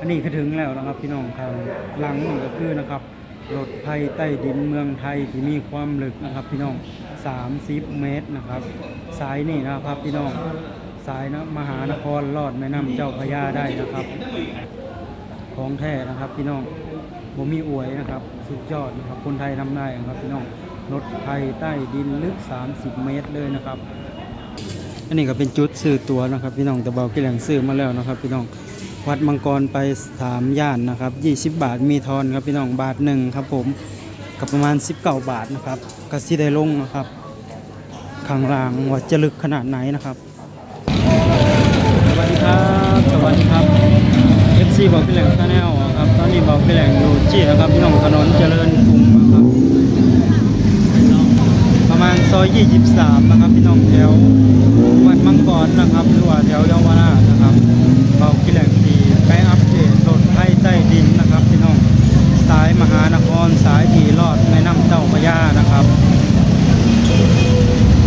อันนี้ก็ถึงแล้วนะครับพี่น้องทางหลังนี่ก็คือนะครับรถไฟใต้ดินเมืองไทยที่มีความลึกนะครับ พี่น้อง 30 เมตรนะครับสายนี่นะครับพี่น้องสายนะมหานครลอดแม่น้ำเจ้าพระยาได้นะครับ ของแท้นะครับพี่น้องผมมีอวยนะครับ สุดยอดนะครับคนไทยทำได้นะครับพี่น้องรถไฟใต้ดินลึก 30 เมตรเลยนะครับ อันนี้ก็เป็นจุดซื้อตัวนะครับ พี่น้องแต่เบากี่แหล่งซื้อมาแล้วนะครับ พี่น้อง วัดมังกรไปสามย่านนะครับ20 บาทมีทอนครับพี่น้องบาทหนึ่งครับผมกับประมาณ 19 บาทนะครับกสิได้ลงนะครับข้างล่างว่าจะลึกขนาดไหนนะครับ สวัสดีครับ สวัสดีครับ FC บอกพี่แหลงชาแนลครับตอนนี้บอกพี่แหลงอยู่ที่นะครับพี่น้องถนนเจริญกรุงนะครับประมาณซอย 23 นะครับพี่น้องแถววัดมังกรนะครับหรือว่าแถวเยาวราชนะครับเบาขี้แหลงดีไปอัปเดตรถไฟใต้ดินนะครับ พี่น้องสายมหานครสายที่ลอดแม่น้ำเจ้าพระยานะครับ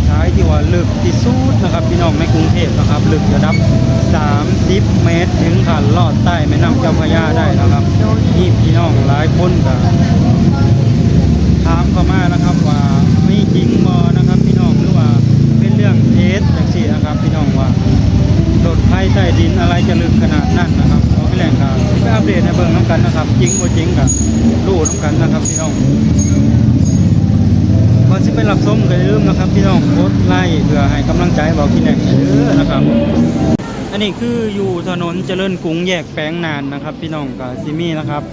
สายที่ว่า ลึกที่สุดนะครับพี่น้องในกรุงเทพนะครับ ลึกระดับ 30 เมตร ถึงขันลอดใต้แม่น้ำเจ้าพระยาได้นะครับนี่พี่น้องหลายคนกับถามเข้ามานะครับว่าไม่จริงบอนะครับ พี่น้องหรือว่าเป็นเรื่องเท็จอย่างสี่นะครับ พี่น้องว่ารถไฟใต้ดินอะไรจะลึกขนาดนั้นนะครับเอาไปแหล่งข่าวไปอัปเดตในเบื้องน้ำกันนะครับ จริงบ่จริงกับรู้น้ำกันนะครับพี่น้อง ก่อนที่ไปรับชมก็อย่าลืมนะครับพี่น้องกดไลค์เพื่อให้กำลังใจบอกที่แหล่งเด้อนะครับ อันนี้คืออยู่ถนนเจริญกรุงแยกแปลงนานนะครับ พี่น้องกับซิมี่นะครับ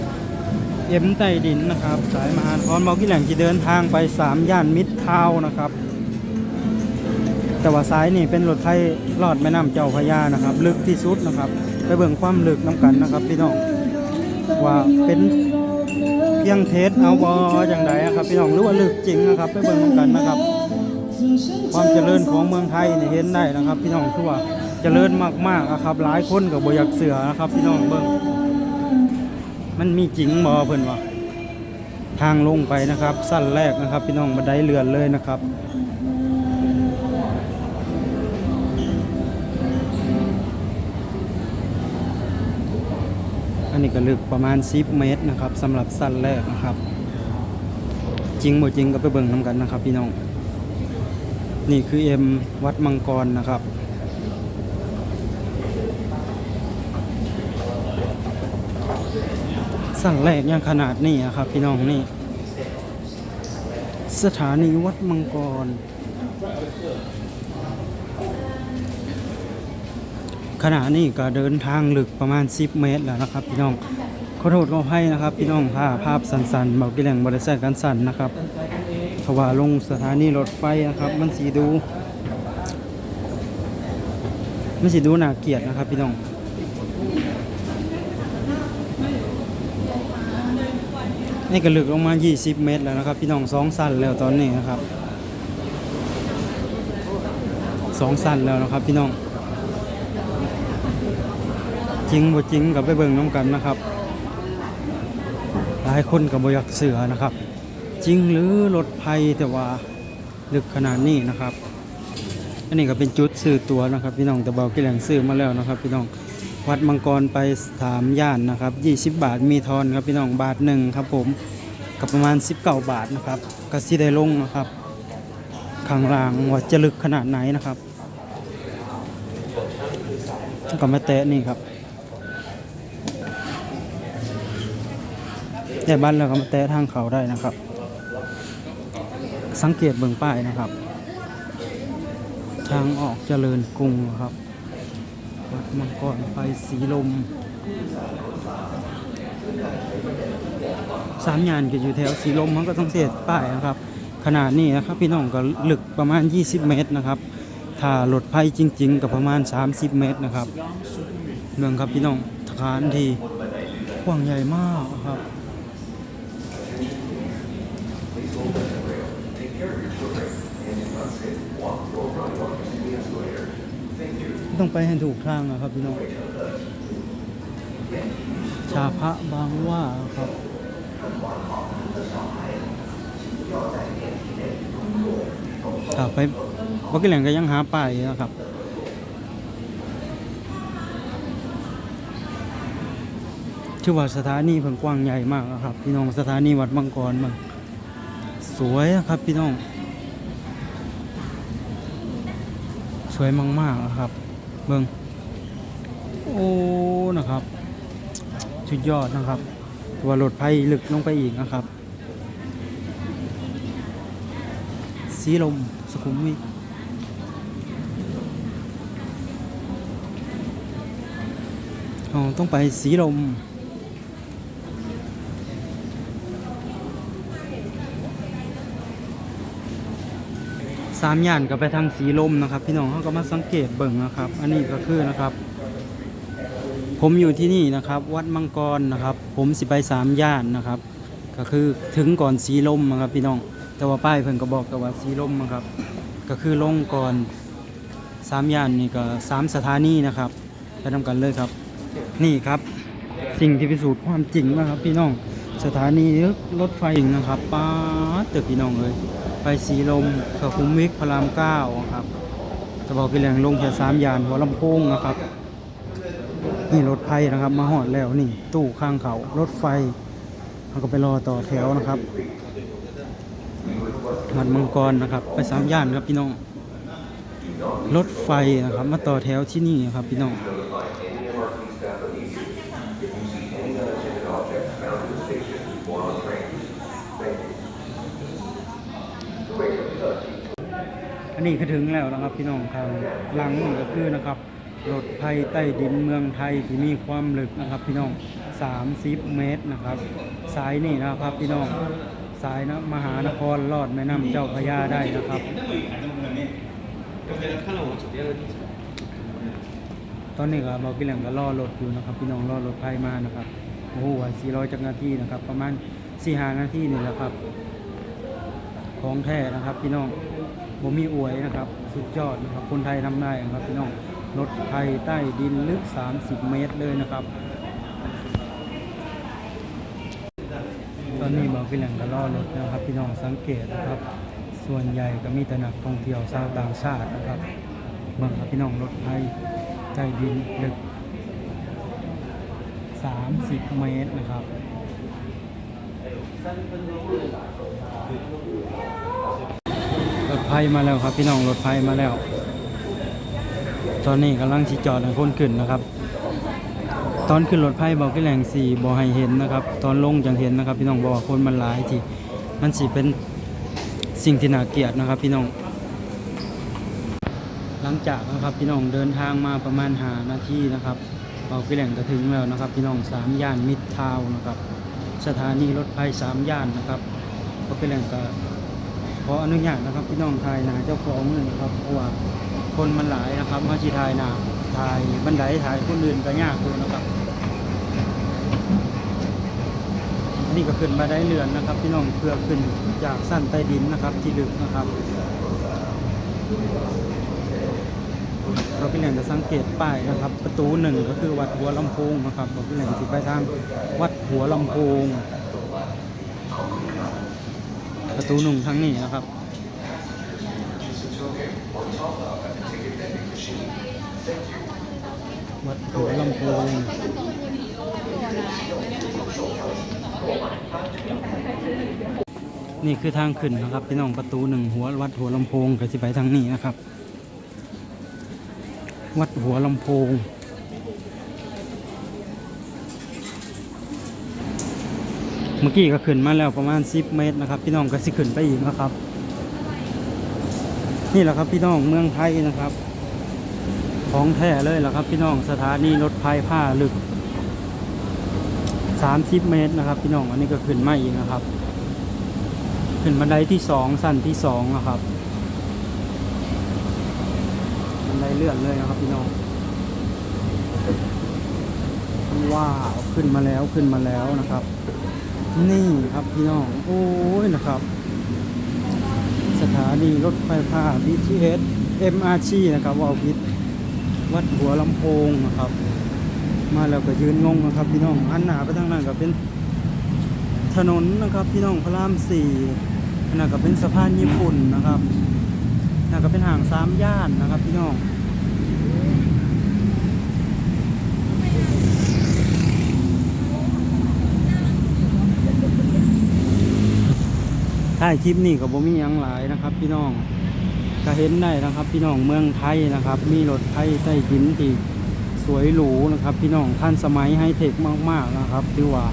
เอ็มใต้ดินนะครับ สายมหานครบอกที่แหล่งที่เดินทางไป 3 ย่านมิตรทาวนะครับ แต่ว่าซ้ายนี่เป็นรถไฟลอดแม่น้ำเจ้าพระยานะครับ ลึกที่สุดนะครับ ไปเบิ่งความลึกน้ำกันนะครับ พี่น้องว่าเป็น เพียงเทสเอาบออย่างไรครับพี่น้องหรือว่าลึกจริงนะครับไปเบิ่งกันนะครับ ความเจริญของเมืองไทยเนี่ยเห็นได้นะครับ พี่น้องคือว่าเจริญมากๆนะครับ หลายคนกับบอยากเสือนะครับ พี่น้องเบิ่งมันมีจริงบอเพื่อนว่าทางลงไปนะครับ สั้นแรกนะครับ พี่น้องบันไดเลื่อนเลยนะครับ นนี้ก็ลึกประมาณ10เมตรนะครับสำหรับสั้นแรกนะครับ จริงบ่จริงก็ไปเบิ่งน้ำกันนะครับ พี่น้อง นี่คือเอ็มวัดมังกรนะครับสั่งแรกยังขนาดนี้อะครับ พี่น้องนี่ สถานีวัดมังกร ขณะนี้ก็เดินทางลึกประมาณ 10 เมตรแล้วนะครับ พี่น้องขอโทษขอให้นะครับ พี่น้องภาพภาพสันๆเบากี่แหล่งบริษัทกันสั่นนะครับเพราะว่าลงสถานีรถไฟนะครับ มันสีดู มันสีดูน่าเกียดนะครับ พี่น้องนี่ก็ลึกลงมา 20 เมตรแล้วนะครับ พี่น้องสองสั้นแล้วตอนนี้นะครับสองสั้นแล้วนะครับ พี่น้อง จริงบ่จริงกับไปเบิ่งน้ำกันนะครับ หลายคนกับบอยากเสือนะครับ จริงหรือรถภัยแต่ว่าลึกขนาดนี้นะครับ อันนี้ก็เป็นจุดซื้อตัวนะครับ พี่น้องแต่เบากี่แหล่งซื้อมาแล้วนะครับ พี่น้องวัดมังกรไปสามย่านนะครับ20 บาทมีทอนครับพี่น้องบาทหนึ่งครับผมกับประมาณ 19 บาทนะครับกสิได้ลงนะครับข้างล่างว่าจะลึกขนาดไหนนะครับก็มาแตะนี่ครับ แต่บ้านเราก็มาแตะทางเขาได้นะครับ สังเกตเบื้องป้ายนะครับ ทางออกเจริญกรุงครับวัดมังกรไปสีลม สามยานก็อยู่แถวสีลมมันก็ต้องเสียป้ายนะครับ ขนาดนี้นะครับ พี่น้องก็ลึกประมาณ 20 เมตรนะครับ ถ้ารถไฟจริง ๆก็ประมาณ 30 เมตรนะครับเมืองครับพี่น้องฐานที่กว้างใหญ่มากครับ ต้องไปให้ถูกทางนะครับพี่น้อง ชาพระบางว่าครับครับไปวักแหล่งก็ยังหาป้ายนะครับชื่อว่าสถานีเพิ่งกว้างใหญ่มากนะครับ พี่น้องสถานีวัดมังกรมันสวยนะครับพี่น้อง สวยมากๆนะครับ เบิ่งโอ้นะครับสุดยอดนะครับ ตัวรถไฟลึกลงไปอีกนะครับ สีลมสุขุมวิทอ๋อต้องไปสีลม สามย่านก็ไปทางสีลมนะครับ พี่น้องเขาก็มาสังเกตเบิ่งนะครับ อันนี้ก็คือนะครับ ผมอยู่ที่นี่นะครับ วัดมังกรนะครับ ผมสิไปสามย่านนะครับ ก็คือถึงก่อนสีลมนะครับ พี่น้องแต่ว่าป้ายเพิ่นก็บอกแต่ว่าสีลมนะครับ ก็คือลงก่อนสามย่านนี่ก็สามสถานีนะครับไปทำกันเลยครับ นี่ครับสิ่งที่พิสูจน์ความจริงนะครับ พี่น้องสถานีรถไฟนะครับป้าเตึกพี่น้องเลย ไปสีลมขคุมวิกพระรามเก้าครับจะบอกพี่แหลงลงแค่สามยานหัวลำโพงนะครับ นี่รถไฟนะครับ มาหอดแล้วนี่ ตู้ข้างเขารถไฟเราก็ไปรอต่อแถวนะครับวัดมังกรนะครับ ไปสามย่านครับพี่น้อง รถไฟนะครับ มาต่อแถวที่นี่ครับพี่น้อง อั นนี้คือถึงแล้วนะครับพี่น้องทางหลังนี่ก็คือนะครับรถไฟใต้ดินเมืองไทยที่มีความลึกนะครับ พี่น้อง 30 เมตรนะครับ สายนี่นะครับพี่น้องสายนะมหานครลอดแม่น้ำเจ้าพระยาได้นะครับ ตอนนี้ก็บอกพี่แหลงก็รอรถอยู่นะครับ พี่น้องรอรถไฟมานะครับโอ้โห400จักรนาทีนะครับ ประมาณ4-5นาทีนี่แหละครับ ของแท้นะครับพี่น้อง บ่มีอวยนะครับ สุดยอดนะครับ คนไทยทำได้นะครับพี่น้องรถไทยใต้ดินลึก 30 เมตรเลยนะครับ ตอนนี้บอกพี่แหลงก็ล่อรถนะครับ พี่น้องสังเกตนะครับ ส่วนใหญ่ก็มีแต่นักท่องเที่ยวชาวต่างชาตินะครับเมืองครับพี่น้องรถไทยใต้ดินลึก 30 เมตรนะครับ ไฟมาแล้วครับพี่น้องรถไฟมาแล้ว ตอนนี้กำลังที่จอดให้คนขึ้นนะครับ ตอนขึ้นรถไฟบอกพี่แหลงสี่บอให้เห็นนะครับ ตอนลงจังเห็นนะครับ พี่น้องบอกว่าคนมันหลายที่มันสิเป็นสิ่งที่น่าเกลียดนะครับ พี่น้อง หลังจากนะครับพี่น้องเดินทางมาประมาณหานาทีนะครับบอกพี่แหลงก็ถึงแล้วนะครับ พี่น้องสามย่านมิตรทาวนะครับ สถานีรถไฟสามย่านนะครับบอกพี่แหลงก็ ขออนุญาตนะครับพี่น้องถ่ายหนาเจ้าของเลยนะครับเพราะว่าคนมันหลายนะครับมาชีถ่ายหนาถ่ายบันไดถ่ายคนอื่นก็ยากดูนะครับนนี้ก็ขึ้นมาได้เรือนนะครับ พี่น้องเพื่อขึ้นจากสั้นใต้ดินนะครับ ที่ลึกนะครับเราพี่แหล่งจะสังเกตป้ายนะครับ ประตูหนึ่งก็คือวัดหัวลำโพงนะครับเราพี่แหล่งสิไปทางวัดหัวลำโพง ประตูหนุ่มทางนี้นะครับ วัดหัวลำโพงนี่คือทางขึ้นนะครับพี่น้องประตูหนึ่งหัววัดหัวลำโพงก็จะไปทางนี้นะครับ วัดหัวลำโพง เมื่อกี้ก็ขึ้นมาแล้วประมาณ 10 เมตรนะครับ พี่น้องก็สิขึ้นไปอีกนะครับ นี่แหละครับพี่น้องเมืองไทยนะครับ ของแท้เลยแหละครับ พี่น้องสถานีรถไฟผ้าลึก 30 เมตรนะครับ พี่น้องอันนี้ก็ขึ้นมาอีกนะครับ ขึ้นบันไดที่สองสั้นที่สองนะครับบันไดเลื่อนเลยนะครับ พี่น้องว้าวขึ้นมาแล้วขึ้นมาแล้วนะครับ นี่ครับพี่น้อง โอ้ยนะครับ สถานีรถไฟฟ้า BTS MRT นะครับว่าพิษวัดหัวลำโพงนะครับ มาแล้วก็ยืนงงนะครับ พี่น้องอันหนาไปทางนั้นก็เป็น ถนนนะครับ พี่น้องพระรามสี่อันนั้นก็เป็นสะพานญี่ปุ่นนะครับนั่นก็เป็นห่างสามย่านนะครับ พี่น้อง ถ่ายคลิปนี่ก็บ่มียังหลายนะครับ พี่น้องก็เห็นได้นะครับ พี่น้องเมืองไทยนะครับ มีรถไทยใต้ดินที่สวยหรูนะครับ พี่น้องทันสมัยไฮเทคมากๆนะครับที่ว่า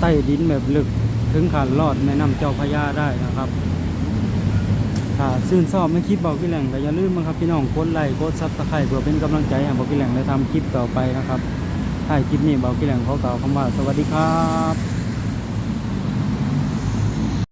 ใต้ดินแบบลึกถึงขันลอดแม่น้ำเจ้าพระยาได้นะครับถ้าซื่นชอบในคลิปบอกพี่แหล่งก็อย่าลืมนะครับพี่น้องกดไลค์กดซับสไครต์เพื่อเป็นกำลังใจให้บอกพี่แหล่งได้ทำคลิปต่อไปนะครับถ่ายคลิปนี้บอกพี่แหล่งขอกล่าวคำว่าสวัสดีครับ